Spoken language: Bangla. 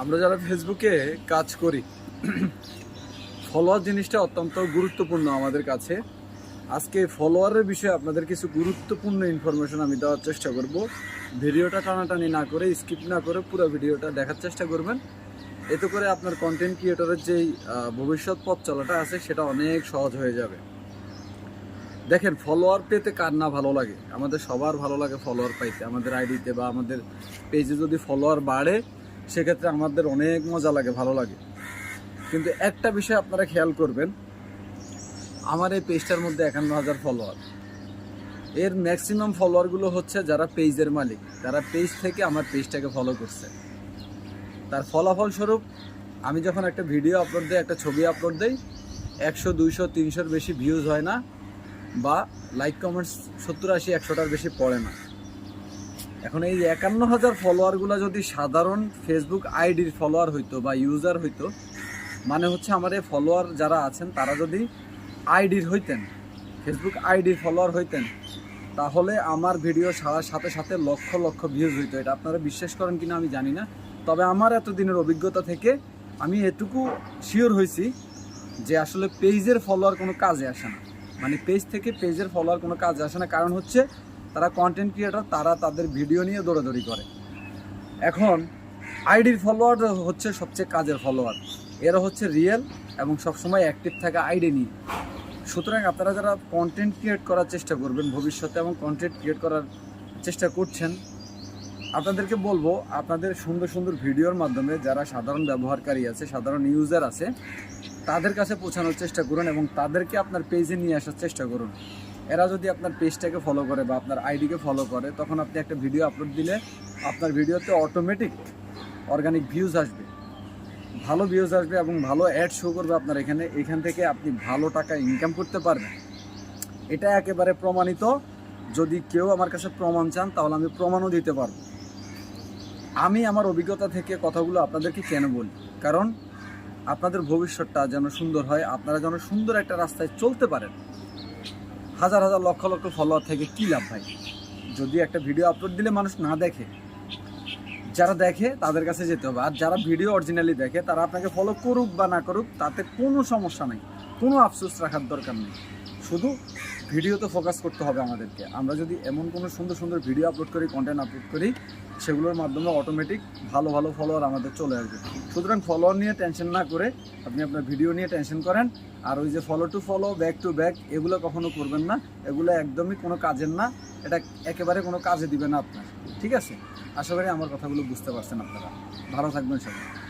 আমরা যারা ফেসবুকে কাজ করি ফলোয়ার জিনিসটা অত্যন্ত গুরুত্বপূর্ণ আমাদের কাছে। আজকে ফলোয়ারের বিষয়ে আপনাদের কিছু গুরুত্বপূর্ণ ইনফরমেশন আমি দেওয়ার চেষ্টা করব। ভিডিওটা টানাটানি না করে স্কিপ না করে পুরো ভিডিওটা দেখার চেষ্টা করবেন। এতে করে আপনার কন্টেন্ট ক্রিয়েটরের যেই ভবিষ্যৎ পথ চলাটা আছে, সেটা অনেক সহজ হয়ে যাবে। দেখেন ফলোয়ার পেতে কার না ভালো লাগে? আমাদের সবার ভালো লাগে ফলোয়ার পাইতে। আমাদের আইডিতে বা আমাদের পেজে যদি ফলোয়ার বাড়ে সেক্ষেত্রে আমাদের অনেক মজা লাগে, ভালো লাগে। কিন্তু একটা বিষয় আপনারা খেয়াল করবেন, আমার এই পেজটার মধ্যে একান্ন হাজার ফলোয়ার এর ম্যাক্সিমাম ফলোয়ারগুলো হচ্ছে যারা পেজের মালিক, তারা পেজ থেকে আমার পেজটাকে ফলো করছে। তার ফলাফল স্বরূপ, আমি যখন একটা ভিডিও আপলোড দিই, একটা ছবি আপলোড দিই, একশো, দুইশো, তিনশোর বেশি ভিউজ হয় না, বা লাইক কমেন্টস সত্তর, আশি, একশোটার বেশি পড়ে না। এখন এই একান্ন হাজার ফলোয়ারগুলো যদি সাধারণ ফেসবুক আইডির ফলোয়ার হইতো বা ইউজার হইতো মানে হচ্ছে আমার এই ফলোয়ার যারা আছেন, তারা যদি আইডির হইতেন ফেসবুক আইডির ফলোয়ার হইতেন, তাহলে আমার ভিডিও ছাড়ার সাথে সাথে লক্ষ লক্ষ ভিউজ হইতো। এটা আপনারা বিশ্বাস করেন কিনা আমি জানি না। তবে আমার এতদিনের অভিজ্ঞতা থেকে আমি এটুকু শিওর হয়েছি যে আসলে পেজের ফলোয়ার কোনো কাজে আসে না। মানে পেজ থেকে পেজের ফলোয়ার কোনো কাজে আসে না। কারণ হচ্ছে তারা কন্টেন্ট ক্রিয়েটর তারা তাদের ভিডিও নিয়ে দৌড়াদৌড়ি করে। এখন আইডির ফলোয়ার হচ্ছে সবচেয়ে কাজের ফলোয়ার এরা হচ্ছে রিয়েল এবং সবসময় অ্যাক্টিভ থাকা আইডি নিয়ে। সুতরাং আপনারা যারা কন্টেন্ট ক্রিয়েট করার চেষ্টা করবেন ভবিষ্যতে এবং কন্টেন্ট ক্রিয়েট করার চেষ্টা করছেন, আপনাদেরকে বলব, আপনাদের সুন্দর সুন্দর ভিডিওর মাধ্যমে যারা সাধারণ ব্যবহারকারী আছে, সাধারণ ইউজার আছে, তাদের কাছে পৌঁছানোর চেষ্টা করুন এবং তাদেরকে আপনার পেজে নিয়ে আসার চেষ্টা করুন। এরা যদি আপনার পেজটাকে ফলো করে বা আপনার আইডিকে ফলো করে, তখন আপনি একটা ভিডিও আপলোড দিলে আপনার ভিডিওতে অটোমেটিক অর্গানিক ভিউজ আসবে। ভালো ভিউজ আসবে এবং ভালো অ্যাড শো করবে আপনার এখানে। এখান থেকে আপনি ভালো টাকা ইনকাম করতে পারবেন। এটা একেবারে প্রমাণিত। যদি কেউ আমার কাছে প্রমাণ চান, তাহলে আমি প্রমাণও দিতে পারব। আমি আমার অভিজ্ঞতা থেকে কথাগুলো আপনাদেরকে কেন বলি? কারণ আপনাদের ভবিষ্যৎটা যেন সুন্দর হয়, আপনারা যেন সুন্দর একটা রাস্তায় চলতে পারেন। হাজার হাজার লক্ষ লক্ষ ফলোয়ার থেকে কী লাভ ভাই? যদি একটা ভিডিও আপলোড দিলে মানুষ না দেখে, যারা দেখে তাদের কাছে যেতে হবে। আর যারা ভিডিও অরিজিনালি দেখে, তারা আপনাকে ফলো করুক বা না করুক, তাতে কোনো সমস্যা নেই। কোনো আফসোস রাখার দরকার নেই। শুধু ভিডিওতে ফোকাস করতে হবে আমাদেরকে। আমরা যদি এমন কোনো সুন্দর সুন্দর ভিডিও আপলোড করি কন্টেন্ট আপলোড করি, সেগুলোর মাধ্যমে অটোমেটিক ভালো ভালো ফলোয়ার আমাদের চলে আসবে। সুতরাং ফলোয়ার নিয়ে টেনশন না করে আপনি আপনার ভিডিও নিয়ে টেনশন করেন। আর ওই যে follow to follow back to back এগুলো কখনো করবেন না। এগুলো একদমই কোনো কাজের না। এটা একেবারে কোনো কাজে দিবে না আপনার। ঠিক আছে? আশা করি আমার কথাগুলো বুঝতে পারছেন আপনারা। ভালো থাকবেন সবাই।